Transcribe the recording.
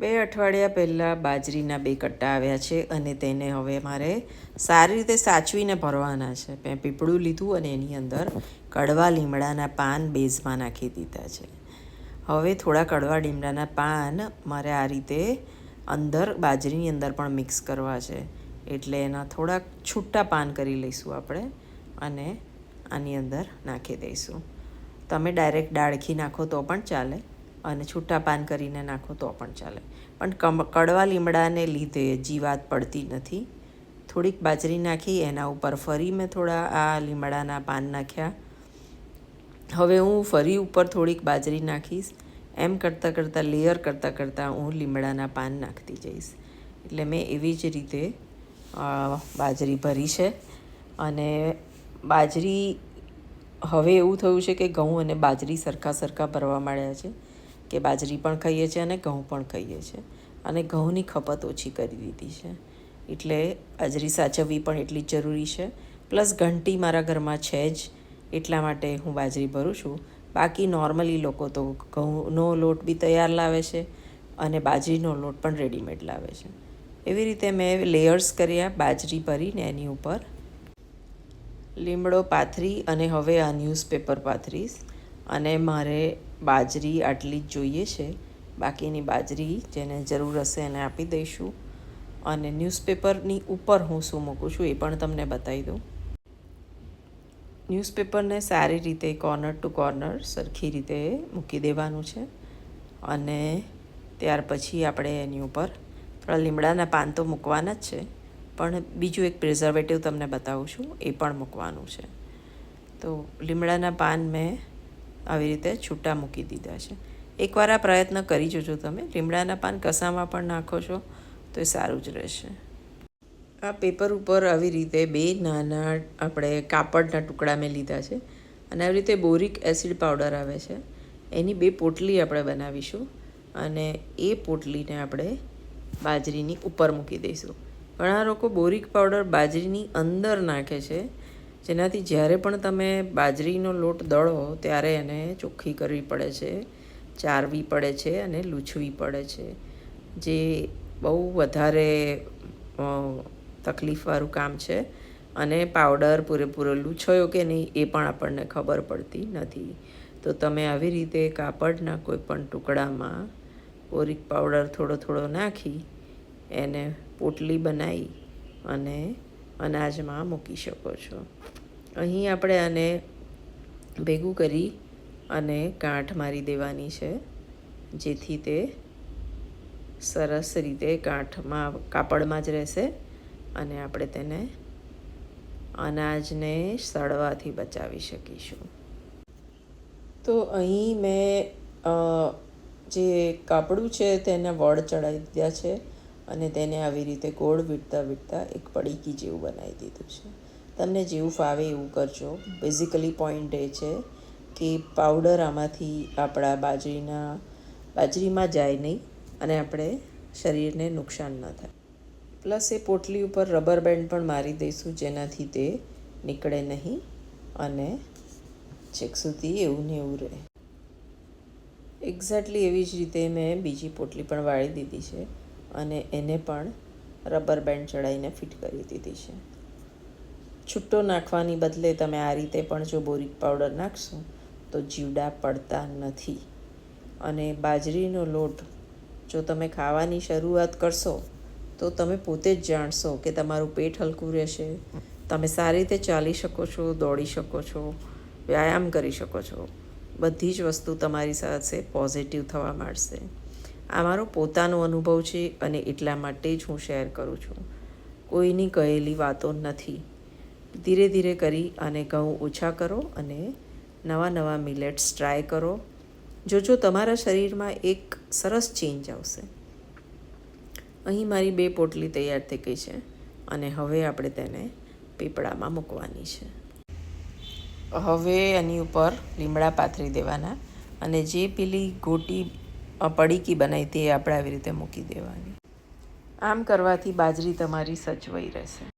બે અઠવાડિયા પહેલાં બાજરીના બે કટ્ટા આવ્યા છે અને તેને હવે મારે સારી રીતે સાચવીને ભરવાના છે. મેં પીપળું લીધું અને એની અંદર કડવા લીમડાના પાન બેઝમાં નાખી દીધા છે. હવે થોડા કડવા લીમડાના પાન મારે આ રીતે અંદર બાજરીની અંદર પણ મિક્સ કરવા છે. એટલે એના થોડાક છૂટા પાન કરી લઈશું આપણે અને આની અંદર નાખી દઈશું. તમે ડાયરેક્ટ ડાળખી નાખો તો પણ ચાલે. અને છૂટા પાન કરીને નાખો તો પણ ચાલે. પણ કડવા લીમડાને લીધે જીવાત પડતી નથી. થોડીક બાજરી નાખી, એના ઉપર ફરી મેં થોડા આ લીમડાના પાન નાખ્યા. હવે હું ફરી ઉપર થોડીક બાજરી નાખીશ. એમ કરતાં કરતાં, લેયર કરતાં કરતાં હું લીમડાના પાન નાખતી જઈશ. એટલે મેં એવી જ રીતે બાજરી ભરી છે. અને બાજરી, હવે એવું થયું છે કે ઘઉં અને બાજરી સરખા સરખા ભરવા માંડ્યા છે. કે બાજરી પણ ખાઈએ છીએ અને ઘઉં પણ ખાઈએ છીએ. અને ઘઉંની ખપત ઓછી કરી દીધી છે. એટલે બાજરી સાચવવી પણ એટલી જ જરૂરી છે. પ્લસ ઘંટી મારા ઘરમાં છે જ, એટલા માટે હું બાજરી ભરું છું. બાકી નોર્મલી લોકો તો ઘઉંનો લોટ બી તૈયાર લાવે છે અને બાજરીનો લોટ પણ રેડીમેડ લાવે છે. એવી રીતે મેં લેયર્સ કર્યા બાજરી ભરીને એની ઉપર. લીમડો પાથરી અને હવે આ ન્યૂઝપેપર પાથરીશ. અને મારે બાજરી આટલી જ જોઈએ છે. બાકીની બાજરી જેને જરૂર હશે એને આપી દઈશું. અને ન્યૂઝપેપરની ઉપર હું શું મૂકું છું એ પણ તમને બતાવી દઉં. ન્યૂઝપેપરને સારી રીતે કોર્નર ટુ કોર્નર સરખી રીતે મૂકી દેવાનું છે. અને ત્યાર પછી આપણે એની ઉપર થોડા લીમડાના પાન તો મૂકવાના જ છે. પણ બીજું એક પ્રિઝર્વેટિવ તમને બતાવું છું, એ પણ મૂકવાનું છે. તો લીમડાના પાન મેં આવી રીતે છૂટા મૂકી દીધા છે. એકવાર આ પ્રયત્ન કરી જોજો તમે. લીમડાના પાન કસામાં પણ નાખો છો તો એ સારું જ રહેશે. આ પેપર ઉપર આવી રીતે બે નાના આપણે કાપડના ટુકડા મેં લીધા છે અને આવી રીતે બોરિક એસિડ પાવડર આવે છે. એની બે પોટલી આપણે બનાવીશું અને એ પોટલીને આપણે બાજરીની ઉપર મૂકી દઈશું. ઘણા લોકો બોરિક પાવડર બાજરીની અંદર નાખે છે જેનાથી જ્યારે પણ તમે બાજરીનો લોટ દળો, ત્યારે એને ચોખ્ખી કરવી પડે છે, ચારવી પડે છે અને લૂછવી પડે છે. જે બહુ વધારે તકલીફવાળું કામ છે અને પાવડર પૂરેપૂરો લૂછયો કે નહીં એ પણ આપણને ખબર પડતી નથી. તો તમે આવી રીતે કાપડના કોઈ પણ ટુકડામાં બોરિક પાવડર થોડો થોડો નાખી, એને પોટલી બનાવી અને અનાજમાં મૂકી શકો છો. અહીં આપણે આને ભેગું કરી અને ગાંઠ મારી દેવાની છે, જેથી તે સરસ રીતે ગાંઠમાં, કાપડમાં જ રહેશે અને આપણે તેને અનાજને સડવાથી બચાવી શકીશું. તો અહીં મેં જે કાપડું છે તેને વડ ચડાવી દીધા છે. અને તેને આવી રીતે ગોળ વીટતા વીટતા એક પડીકી જેવું બનાવી દીધું છે. તમને જેવું ફાવે એવું કરજો. બેઝિકલી પોઈન્ટ એ છે કે પાવડર આમાંથી આપણા બાજરીના, બાજરીમાં જાય નહીં અને આપણે શરીરને નુકસાન ન થાય. પ્લસ એ પોટલી ઉપર રબર બેન્ડ પણ મારી દઈશું જેનાથી તે નીકળે નહીં અને છેક સુધી એવું ને એવું રહે. એક્ઝેક્ટલી એવી જ રીતે મેં બીજી પોટલી પણ વાળી દીધી છે. અને એને પણ રબર બેન્ડ ચડાવીને ફિટ કરી દીધી છે. છૂટો નાખવાની બદલે તમે આ રીતે પણ જો બોરિક પાવડર નાખશો, તો જીવડા પડતા નથી. અને બાજરીનો લોટ જો તમે ખાવાની શરૂઆત કરશો, તો તમે પોતે જ જાણશો કે તમારું પેટ હલકું રહેશે. તમે સારી રીતે ચાલી શકો છો, દોડી શકો છો, વ્યાયામ કરી શકો છો. બધી જ વસ્તુ તમારી સાથે પોઝિટિવ થવા માંડશે. આ મારો પોતાનો અનુભવ છે અને એટલા માટે જ હું શેર કરું છું. કોઈની કહેલી વાતો નથી. ધીરે ધીરે કરી અને ઘઉં ઓછા કરો અને નવા નવા મિલેટ્સ ટ્રાય કરો. જોજો તમારા શરીરમાં એક સરસ ચેન્જ આવશે. અહીં મારી બે પોટલી તૈયાર થઈ ગઈ છે અને હવે આપણે તેને પીપળામાં મૂકવાની છે. હવે એની ઉપર લીમડા પાથરી દેવાના અને જે પેલી ગોટી પડીકી બનાવી તે આપણે આવી રીતે મૂકી દેવાની. આમ કરવાથી બાજરી તમારી સચવાઈ રહેશે.